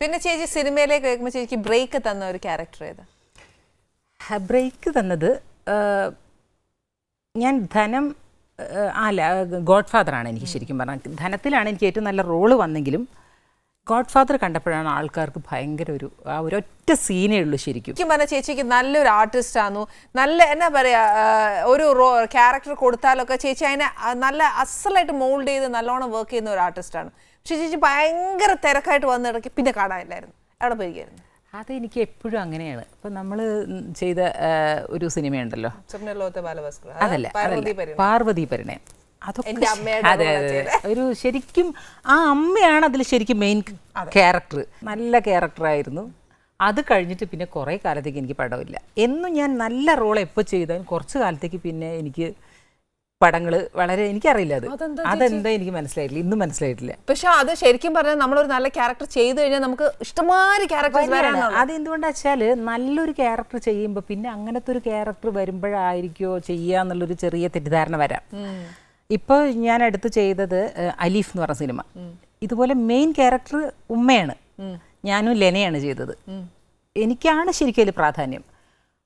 പിന്നെ ചേച്ചി സിനിമയിലേക്ക് കേൾക്കുമ്പോൾ ചേച്ചിക്ക് ബ്രേക്ക് തന്ന ഒരു ക്യാരക്ടർ ഏത്? ബ്രേക്ക് തന്നത് ഞാൻ ധനം അല്ല ഗോഡ് ഫാദറാണ് എനിക്ക് ശരിക്കും പറഞ്ഞാൽ ധനത്തിലാണ് എനിക്ക് ഏറ്റവും നല്ല റോൾ വന്നെങ്കിലും ഗോഡ് ഫാദർ കണ്ടപ്പോഴാണ് ആൾക്കാർക്ക് ഭയങ്കര ഒരു ആ ഒരു ഒറ്റ സീനേ ഉള്ളൂ ശരിക്കും. ശരിക്കും പറഞ്ഞ ചേച്ചിക്ക് നല്ലൊരു ആർട്ടിസ്റ്റ് ആണു നല്ല എന്നാ പറയാ ഒരു റോ ക്യാരക്ടർ കൊടുത്താലൊക്കെ ചേച്ചി അതിനെ നല്ല അസലായിട്ട് മോൾഡ് ചെയ്ത് നല്ലോണം വർക്ക് ചെയ്യുന്ന ഒരു ആർട്ടിസ്റ്റാണ് പക്ഷെ ചേച്ചി ഭയങ്കര തിരക്കായിട്ട് വന്നിടയ്ക്ക് പിന്നെ കാണാനില്ലായിരുന്നു. എവിടെ പോയിരിക്കായിരുന്നു. അതെനിക്ക് എപ്പോഴും അങ്ങനെയാണ്. ഇപ്പം നമ്മൾ ചെയ്ത ഒരു സിനിമയുണ്ടല്ലോ. അതല്ല പാർവതി പരിണയം. അതൊക്കെ അതെ അതെ അതെ. ഒരു ശരിക്കും ആ അമ്മയാണ് അതിൽ ശരിക്കും മെയിൻ ക്യാരക്ടർ നല്ല ക്യാരക്ടറായിരുന്നു അത് കഴിഞ്ഞിട്ട് പിന്നെ കുറേ കാലത്തേക്ക് എനിക്ക് പടമില്ല എന്നും ഞാൻ നല്ല റോൾ എപ്പോൾ ചെയ്താലും കുറച്ച് കാലത്തേക്ക് പിന്നെ എനിക്ക് പടങ്ങൾ വളരെ എനിക്കറിയില്ല അത്. അതെന്താ എനിക്ക് മനസ്സിലായിട്ടില്ല. ഇന്നും മനസ്സിലായിട്ടില്ല. പക്ഷെ അത് ശരിക്കും പറഞ്ഞാൽ നമ്മളൊരു നല്ല ക്യാരക്ടർ ചെയ്തു കഴിഞ്ഞാൽ നമുക്ക് ഇഷ്ടമാതിരി ക്യാരക്ടേഴ്സ് അത് എന്തുകൊണ്ടാ വെച്ചാൽ നല്ലൊരു ക്യാരക്ടർ ചെയ്യുമ്പോൾ പിന്നെ അങ്ങനത്തെ ഒരു ക്യാരക്ടർ വരുമ്പോഴായിരിക്കോ ചെയ്യുക എന്നുള്ളൊരു ചെറിയ തെറ്റിദ്ധാരണ വരാം. ഇപ്പോൾ ഞാൻ അടുത്ത് ചെയ്തത് അലീഫ് എന്ന് പറഞ്ഞ സിനിമ. ഇതുപോലെ മെയിൻ ക്യാരക്ടർ ഉമ്മയാണ്. ഞാനും ലെനയാണ് ചെയ്തത്. എനിക്കാണ് ശരിക്കും അതിൽ പ്രാധാന്യം.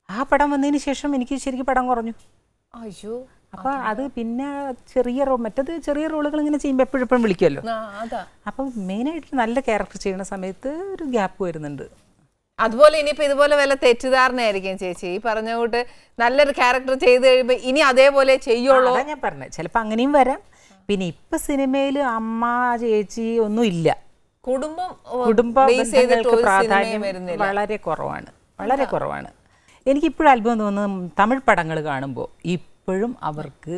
ആ പടം വന്നതിന് ശേഷം എനിക്ക് ശരിക്കും പടം കുറഞ്ഞു. അയ്യോ. അപ്പോൾ അത് പിന്നെ ചെറിയ റോ മറ്റത് ചെറിയ റോളുകൾ ഇങ്ങനെ ചെയ്യുമ്പോൾ എപ്പോഴും എപ്പോഴും വിളിക്കുമല്ലോ അപ്പൊ മെയിൻ അപ്പം മെയിനായിട്ട് നല്ല ക്യാരക്ടർ ചെയ്യുന്ന സമയത്ത് ഒരു ഗ്യാപ്പ് വരുന്നുണ്ട്. അതുപോലെ ഇനിയിപ്പോ ഇതുപോലെ വല്ല തെറ്റിദ്ധാരണയായിരിക്കും ചേച്ചി. ഈ പറഞ്ഞ കൂട്ട് നല്ലൊരു ക്യാരക്ടർ ചെയ്ത് കഴിയുമ്പോൾ ഇനി അതേപോലെ ചെയ്യുള്ളൂ. ഞാൻ പറഞ്ഞത് ചിലപ്പോൾ അങ്ങനെയും വരാം. പിന്നെ ഇപ്പൊ സിനിമയിൽ അമ്മ ചേച്ചി ഒന്നും ഇല്ല. കുടുംബം കുടുംബ ബന്ധങ്ങൾക്ക് പ്രാധാന്യം വളരെ കുറവാണ്. വളരെ കുറവാണ്. എനിക്കിപ്പോഴും അത്ഭുതം തോന്നുന്നത് തമിഴ് പടങ്ങൾ കാണുമ്പോൾ ഇപ്പോഴും അവർക്ക്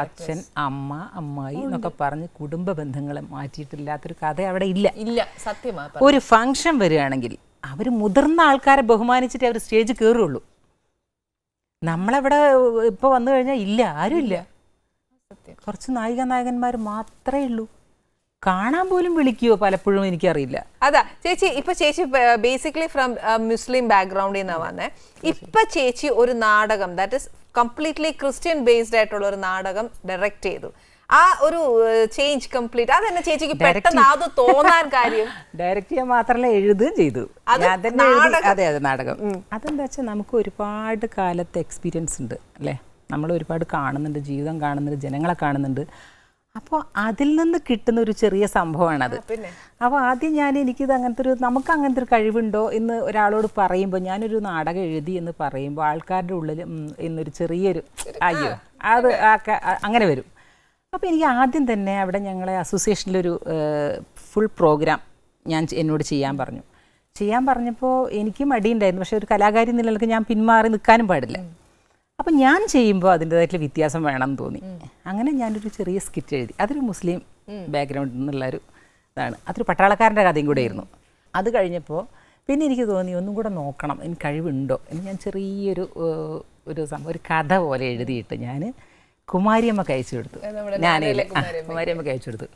അച്ഛൻ അമ്മ അമ്മായി എന്നൊക്കെ പറഞ്ഞ് കുടുംബ ബന്ധങ്ങളെ മാറ്റിയിട്ടില്ലാത്തൊരു കഥ അവിടെ ഇല്ല. ഇല്ല സത്യമാണ് ഒരു ഫംഗ്ഷൻ വരികയാണെങ്കിൽ അവർ മുതിർന്ന ആൾക്കാരെ ബഹുമാനിച്ചിട്ട് അവർ സ്റ്റേജ് കയറുള്ളൂ നമ്മളവിടെ ഇപ്പോൾ വന്നു കഴിഞ്ഞാൽ ഇല്ല ആരും ഇല്ല. കുറച്ച് നായിക നായകന്മാർ മാത്രമേ ഉള്ളൂ. കാണാൻ പോലും വിളിക്കുവോ പലപ്പോഴും എനിക്കറിയില്ല. അതാ ചേച്ചി ഇപ്പൊ ചേച്ചി ബേസിക്കലി ഫ്രം മുസ്ലിം ബാക്ക്ഗ്രൗണ്ടിൽ നിന്നാണ് വന്നേ. ഇപ്പൊ ചേച്ചി ഒരു നാടകം that is completely Christian based ആയിട്ടുള്ള ഒരു നാടകം ഡയറക്റ്റ് ചെയ്തു. ആ ഒരു ചേഞ്ച് കംപ്ലീറ്റ് അത് തന്നെ ചേച്ചിക്ക് പെട്ടെന്ന് അത് തോന്നാൻ കാര്യം. ഡയറക്റ്റ് ചെയ്യാൻ മാത്രമല്ല എഴുതുകയും ചെയ്തു. അത് അതെ നാടകം. അതെന്താ വെച്ചാൽ നമുക്ക് ഒരുപാട് കാലത്തെ എക്സ്പീരിയൻസ് ഉണ്ട് അല്ലേ? നമ്മൾ ഒരുപാട് കാണുന്നുണ്ട് ജീവിതം കാണുന്നുണ്ട് ജനങ്ങളെ കാണുന്നുണ്ട്. അപ്പോൾ അതിൽ നിന്ന് കിട്ടുന്ന ഒരു ചെറിയ സംഭവമാണത്. അത് അപ്പോൾ ആദ്യം ഞാൻ എനിക്കിത് അങ്ങനത്തെ ഒരു നമുക്ക് അങ്ങനത്തെ ഒരു കഴിവുണ്ടോ എന്ന് ഒരാളോട് പറയുമ്പോൾ ഞാനൊരു നാടകം എഴുതി എന്ന് പറയുമ്പോൾ ആൾക്കാരുടെ ഉള്ളിൽ എന്നൊരു ചെറിയൊരു അയ്യോ അത് അങ്ങനെ വരും. അപ്പോൾ എനിക്ക് ആദ്യം തന്നെ അവിടെ ഞങ്ങളെ അസോസിയേഷനിലൊരു ഫുൾ പ്രോഗ്രാം ഞാൻ എന്നോട് ചെയ്യാൻ പറഞ്ഞു. ചെയ്യാൻ പറഞ്ഞപ്പോൾ എനിക്ക് മടിയുണ്ടായിരുന്നു. പക്ഷേ ഒരു കലാകാരി എന്ന ഞാൻ പിന്മാറി നിൽക്കാനും പാടില്ല. അപ്പം ഞാൻ ചെയ്യുമ്പോൾ അതിന്റെതായിട്ടുള്ള വ്യത്യാസം വേണം എന്ന് തോന്നി അങ്ങനെ ഞാനൊരു ചെറിയ സ്കിറ്റ് എഴുതി. അതൊരു മുസ്ലിം ബാക്ക്ഗ്രൗണ്ടിൽ നിന്നുള്ളൊരു ഇതാണ്. അതൊരു പട്ടാളക്കാരന്റെ കഥയും കൂടെ ആയിരുന്നു. അത് കഴിഞ്ഞപ്പോൾ പിന്നെ എനിക്ക് തോന്നി ഒന്നും കൂടെ നോക്കണം എനിക്ക് കഴിവുണ്ടോ? എന്ന് ഞാൻ ചെറിയൊരു ഒരു സംഭവം ഒരു കഥ പോലെ എഴുതിയിട്ട് ഞാൻ കുമാരിയമ്മക്ക് അയച്ചു കൊടുത്തു. ഞാനേലെ കുമാരിയമ്മക്ക് അയച്ചു കൊടുത്തു.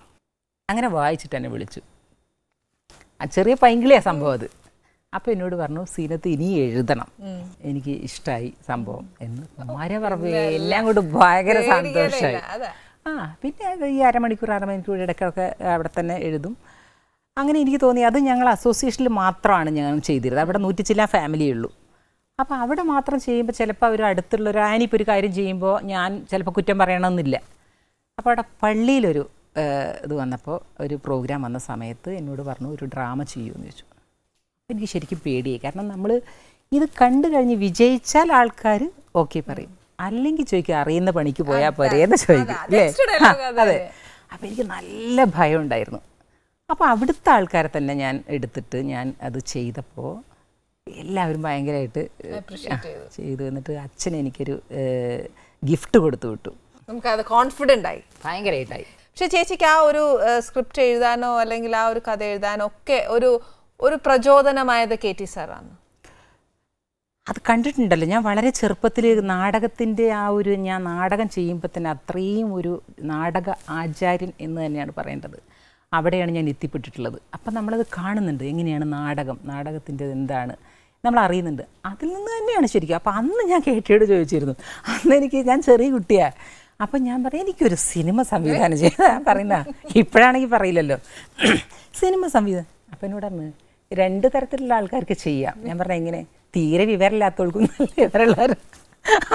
അങ്ങനെ വായിച്ചിട്ട് എന്നെ വിളിച്ചു. ആ ചെറിയ പൈങ്കിളിയാ സംഭവം അത്. അപ്പോൾ എന്നോട് പറഞ്ഞു സീനത്ത് ഇനി എഴുതണം. എനിക്ക് ഇഷ്ടമായി സംഭവം എന്ന് മര പറഞ്ഞു. എല്ലാം കൊണ്ട് ഭയങ്കര സന്തോഷമായി ആ പിന്നെ ഈ അരമണിക്കൂർ അരമണിക്കൂർ ഇടയ്ക്കൊക്കെ അവിടെ തന്നെ എഴുതും. അങ്ങനെ എനിക്ക് തോന്നി അത് ഞങ്ങൾ അസോസിയേഷനിൽ മാത്രമാണ് ഞങ്ങൾ ചെയ്തിരുന്നത്. അവിടെ നൂറ്റിച്ചില്ല ഫാമിലി ഉള്ളൂ. അപ്പോൾ അവിടെ മാത്രം ചെയ്യുമ്പോൾ ചിലപ്പോൾ അവർ അടുത്തുള്ള ഒരു ആനിപ്പോൾ ഒരു കാര്യം ചെയ്യുമ്പോൾ ഞാൻ ചിലപ്പോൾ കുറ്റം പറയണമെന്നില്ല. അപ്പോൾ അവിടെ പള്ളിയിലൊരു ഇത് വന്നപ്പോൾ ഒരു പ്രോഗ്രാം വന്ന സമയത്ത് എന്നോട് പറഞ്ഞു ഒരു ഡ്രാമ ചെയ്യുമെന്ന് ചോദിച്ചു. അപ്പോൾ എനിക്ക് ശരിക്കും പേടിയായി. കാരണം നമ്മൾ ഇത് കണ്ടു കഴിഞ്ഞ് വിജയിച്ചാൽ ആൾക്കാർ ഓക്കെ പറയും. അല്ലെങ്കിൽ ചോദിക്കും അറിയുന്ന പണിക്ക് പോയാൽ പോരെ? എന്ന് ചോദിക്കും അല്ലേ? അത് അതെ. അപ്പോൾ എനിക്ക് നല്ല ഭയം ഉണ്ടായിരുന്നു. അപ്പോൾ അവിടുത്തെ ആൾക്കാരെ തന്നെ ഞാൻ എടുത്തിട്ട് ഞാൻ അത് ചെയ്തപ്പോൾ എല്ലാവരും ഭയങ്കരമായിട്ട് ചെയ്തു. ചെയ്തു. എന്നിട്ട് അച്ഛൻ എനിക്കൊരു ഗിഫ്റ്റ് കൊടുത്തു വിട്ടു. നമുക്കത് കോൺഫിഡന്റ് ആയി. ഭയങ്കരമായിട്ടായി പക്ഷെ ചേച്ചിക്ക് ആ ഒരു സ്ക്രിപ്റ്റ് എഴുതാനോ അല്ലെങ്കിൽ ആ ഒരു കഥ എഴുതാനോ ഒക്കെ ഒരു ഒരു പ്രചോദനമായത് കെ ടി സാറാണ്. അത് കണ്ടിട്ടുണ്ടല്ലോ. ഞാൻ വളരെ ചെറുപ്പത്തിൽ നാടകത്തിന്റെ ആ ഒരു ഞാൻ നാടകം ചെയ്യുമ്പോൾ തന്നെ അത്രയും ഒരു നാടക ആചാര്യൻ എന്ന് തന്നെയാണ് പറയേണ്ടത്. അവിടെയാണ് ഞാൻ എത്തിപ്പെട്ടിട്ടുള്ളത്. അപ്പം നമ്മളത് കാണുന്നുണ്ട്. എങ്ങനെയാണ് നാടകം നാടകത്തിന്റെ എന്താണ് നമ്മൾ അറിയുന്നുണ്ട്. അതിൽ നിന്ന് തന്നെയാണ് ശരിക്കും. അപ്പോൾ അന്ന് ഞാൻ കേട്ടിയോട് ചോദിച്ചിരുന്നു. അന്ന് എനിക്ക് ഞാൻ ചെറിയ കുട്ടിയാണ് അപ്പം ഞാൻ പറയാം എനിക്കൊരു സിനിമ സംവിധാനം ചെയ്ത പറയുന്ന ഇപ്പോഴാണെങ്കിൽ പറയില്ലല്ലോ. സിനിമ സംവിധാനം അപ്പം എന്നോട് രണ്ട് തരത്തിലുള്ള ആൾക്കാർക്ക് ചെയ്യാം. ഞാൻ പറഞ്ഞ എങ്ങനെ തീരെ വിവരമില്ലാത്തവർക്കും നല്ല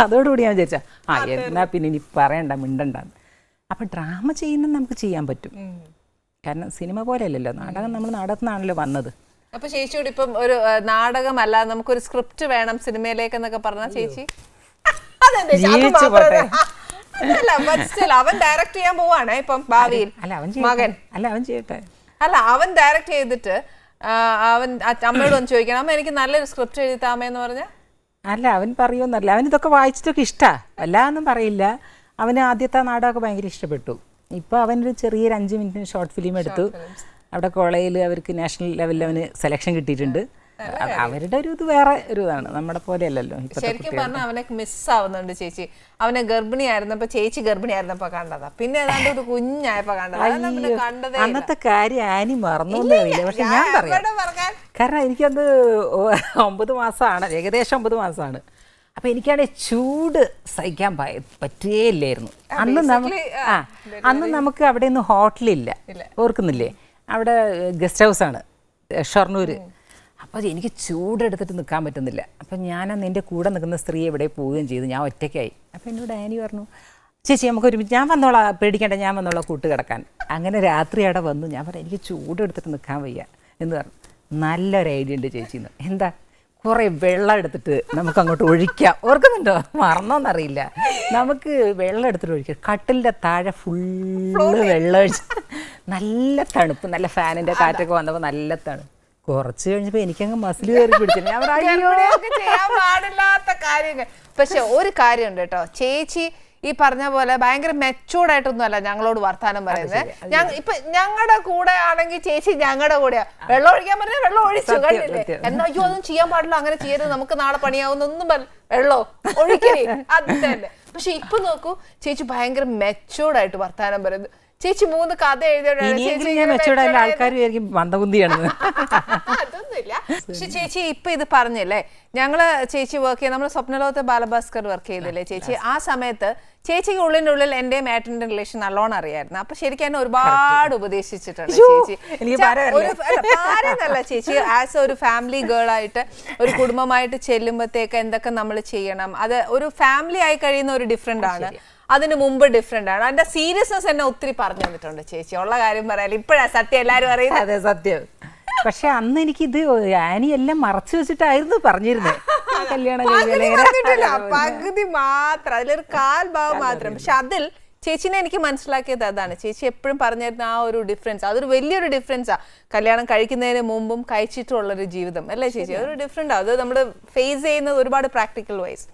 അതോടുകൂടി ഞാൻ വിചാരിച്ച ആ എന്നാ പിന്നെ ഇനി പറയണ്ട മിണ്ടണ്ട അപ്പം ഡ്രാമ ചെയ്യുന്നത് നമുക്ക് ചെയ്യാൻ പറ്റും. കാരണം സിനിമ പോലെയല്ലല്ലോ നാടകം നമ്മൾ നാടകത്തിനാണല്ലോ വന്നത്. അപ്പൊ ചേച്ചിയോട് ഇപ്പം ഒരു നാടകമല്ല നമുക്കൊരു സ്ക്രിപ്റ്റ് വേണം സിനിമയിലേക്ക് എന്നൊക്കെ പറഞ്ഞ ചേച്ചി? അവൻ ഡയറക്ട് ചെയ്യാൻ പോവാണ് ഇപ്പം ഭാവിയിൽ. അല്ല അവൻ മകൻ. ചെയ്യട്ടെ അല്ല അവൻ ചെയ്യട്ടെ. അല്ല അവൻ ഡയറക്ട് ചെയ്തിട്ട് അവൻ അമ്മയോട് ഒന്ന് ചോദിക്കണം. അമ്മ എനിക്ക് നല്ലൊരു സ്ക്രിപ്റ്റ് എഴുതി താമേന്ന് പറഞ്ഞ? അല്ല അവൻ പറയുമെന്നല്ല അവൻ ഇതൊക്കെ വായിച്ചിട്ടൊക്കെ ഇഷ്ടാ. വല്ലാതൊന്നും പറയില്ല. അവന് ആദ്യത്തെ നാടകമൊക്കെ ഭയങ്കര ഇഷ്ടപ്പെട്ടു. ഇപ്പൊ അവനൊരു ചെറിയൊരു അഞ്ച് മിനിറ്റിന് ഷോർട്ട് ഫിലിം എടുത്തു. അവിടെ കോളേജിൽ അവർക്ക് നാഷണൽ ലെവലിൽ അവന് സെലക്ഷൻ കിട്ടിയിട്ടുണ്ട്. അവരുടെ ഒരു ഇത് വേറെ ഒരു ഇതാണ്. നമ്മുടെ പോലെ അല്ലല്ലോ ശരിക്കും പറഞ്ഞാൽ അവനെ മിസ് ആവുന്നുണ്ട് ചേച്ചി. അവനെ ഗർഭിണിയായിരുന്നപ്പോ ചേച്ചി ഗർഭിണിയായിരുന്നപ്പോ കണ്ടതാ. പിന്നെ ഏതാണ്ട് ഒരു കുഞ്ഞായപ്പോ കണ്ടതാ. അന്നത്തെ കാര്യം ആനി മറന്നു പക്ഷെ ഞാൻ പറയാം. കാരണം എനിക്കത് ഒമ്പത് മാസമാണ് ഏകദേശം ഒമ്പത് മാസമാണ് അപ്പൊ എനിക്കാണെങ്കിൽ ചൂട് സഹിക്കാൻ പറ്റേ ഇല്ലായിരുന്നു അന്ന് നമുക്ക് ആ അന്ന് നമുക്ക് അവിടെ ഒന്നും ഹോട്ടലില്ല. ഓർക്കുന്നില്ലേ? അവിടെ ഗസ്റ്റ് ഹൗസ് ആണ് ഷൊർണൂർ അപ്പോൾ എനിക്ക് ചൂടെടുത്തിട്ട് നിൽക്കാൻ പറ്റുന്നില്ല. അപ്പം ഞാൻ നിന്റെ എന്റെ കൂടെ നിൽക്കുന്ന സ്ത്രീ എവിടെ പോവുകയും ചെയ്തു. ഞാൻ ഒറ്റയ്ക്കായി. അപ്പോൾ എന്നോട് ആനി പറഞ്ഞു ചേച്ചി നമുക്ക് ഒരുമിച്ച് ഞാൻ വന്നോളാം. പേടിക്കേണ്ട ഞാൻ വന്നോളാം കൂട്ട് കിടക്കാൻ. അങ്ങനെ രാത്രി അവിടെ വന്നു. ഞാൻ പറഞ്ഞു എനിക്ക് ചൂടെടുത്തിട്ട് നിൽക്കാൻ വയ്യ. എന്ന് പറഞ്ഞു. നല്ലൊരു ഐഡിയ ഉണ്ട് ചേച്ചി എന്ന് എന്താ? കുറേ വെള്ളം എടുത്തിട്ട് നമുക്ക് അങ്ങോട്ട് ഒഴിക്കാം. ഓർക്കുന്നുണ്ടോ? മറന്നോന്നറിയില്ല. നമുക്ക് വെള്ളം എടുത്തിട്ട് ഒഴിക്കാം. കട്ടിലിന്റെ താഴെ ഫുള്ള് വെള്ളം ഒഴിച്ച്. നല്ല തണുപ്പ് നല്ല ഫാനിന്റെ കാറ്റൊക്കെ വന്നപ്പോൾ നല്ല തണുപ്പ് കുറച്ച് കഴിഞ്ഞപ്പോ എനിക്കങ്ങ് മസിൽ കയറി പിടിച്ചു. ഞാൻ പറഞ്ഞു, "അയ്യോ." ഗർഭിണികൾക്ക് ചെയ്യാൻ പാടില്ലാത്ത കാര്യങ്ങൾ. പക്ഷെ ഒരു കാര്യമുണ്ട് കേട്ടോ. ചേച്ചി ഈ പറഞ്ഞ പോലെ ഭയങ്കര മെച്ചൂർഡ് ആയിട്ടൊന്നും അല്ല ഞങ്ങളോട് വർത്താനം പറയുന്നത്. ഞങ്ങ ഇപ്പൊ ഞങ്ങളുടെ കൂടെ ആണെങ്കിൽ ചേച്ചി ഞങ്ങളുടെ കൂടെയാ. വെള്ളം ഒഴിക്കാൻ പറഞ്ഞാൽ വെള്ളം ഒഴിച്ചു സത്യം, കണ്ടില്ലേ സത്യം. എന്നാ അയ്യോ ഒന്നും ചെയ്യാൻ പാടില്ല അങ്ങനെ ചെയ്യരുത്. നമുക്ക് നാളെ പണിയാവുന്നൊന്നും പറ- വെള്ളോ ഒഴിക്കണേ അത് തന്നെ. പക്ഷെ ഇപ്പൊ നോക്കൂ ചേച്ചി ഭയങ്കര മെച്ചൂർഡ് ആയിട്ട് വർത്താനം പറയുന്നത് ചേച്ചി മൂന്ന് കഥ ഞാൻ matured ആൾക്കാർ വിചാരിക്കും അതൊന്നുമില്ല. പക്ഷെ ചേച്ചി ഇപ്പൊ ഇത് പറഞ്ഞല്ലേ ഞങ്ങൾ ചേച്ചി വർക്ക് ചെയ്ത് നമ്മൾ സ്വപ്നലോകത്തെ ബാലഭാസ്കർ വർക്ക് ചെയ്തില്ലേ ചേച്ചി? ആ സമയത്ത് ചേച്ചിക്ക് ഉള്ളിന്റെ ഉള്ളിൽ എന്റെ മാറ്റിന്റെ റിലേഷൻ നല്ലോണം അറിയായിരുന്നു. അപ്പൊ ശരിക്കും എന്നെ ഒരുപാട് ഉപദേശിച്ചിട്ടുണ്ട് ചേച്ചി. ചേച്ചി. ആസ് ഒരു ഫാമിലി ഗേൾ ആയിട്ട് ഒരു കുടുംബമായിട്ട് ചെല്ലുമ്പോഴത്തേക്ക് എന്തൊക്കെ നമ്മൾ ചെയ്യണം? അത് ഒരു ഫാമിലി ആയി കഴിയുന്ന ഒരു ഡിഫറെന്റ് ആണ്. അതിന് മുമ്പ് ഡിഫറെന്റ് ആണ്. അതിന്റെ സീരിയസ്നെസ് എന്നെ ഒത്തിരി പറഞ്ഞു തന്നിട്ടുണ്ട് ചേച്ചി. ഉള്ള കാര്യം പറയാൻ. ഇപ്പോഴാ സത്യം എല്ലാവരും അറിയുന്നത്. അതെ സത്യം. പക്ഷെ അന്ന് എനിക്ക് ഇത് ആനി എല്ലാം മറച്ചു വെച്ചിട്ടായിരുന്നു പറഞ്ഞിരുന്നത് കല്യാണം പകുതി മാത്രം. അതിലൊരു കാൽ ഭാഗം മാത്രം. പക്ഷെ അതിൽ ചേച്ചിനെ എനിക്ക് മനസ്സിലാക്കിയത് അതാണ്. ചേച്ചി എപ്പോഴും പറഞ്ഞിരുന്ന ആ ഒരു ഡിഫറൻസ് അതൊരു വലിയൊരു ഡിഫറൻസാ കല്യാണം കഴിക്കുന്നതിന് മുമ്പും കഴിച്ചിട്ടുള്ള ഒരു ജീവിതം. അല്ലേ ചേച്ചി? അതൊരു ഡിഫറെന്റ് അത് നമ്മൾ ഫേസ് ചെയ്യുന്നത് ഒരുപാട് പ്രാക്ടിക്കൽ വൈസ്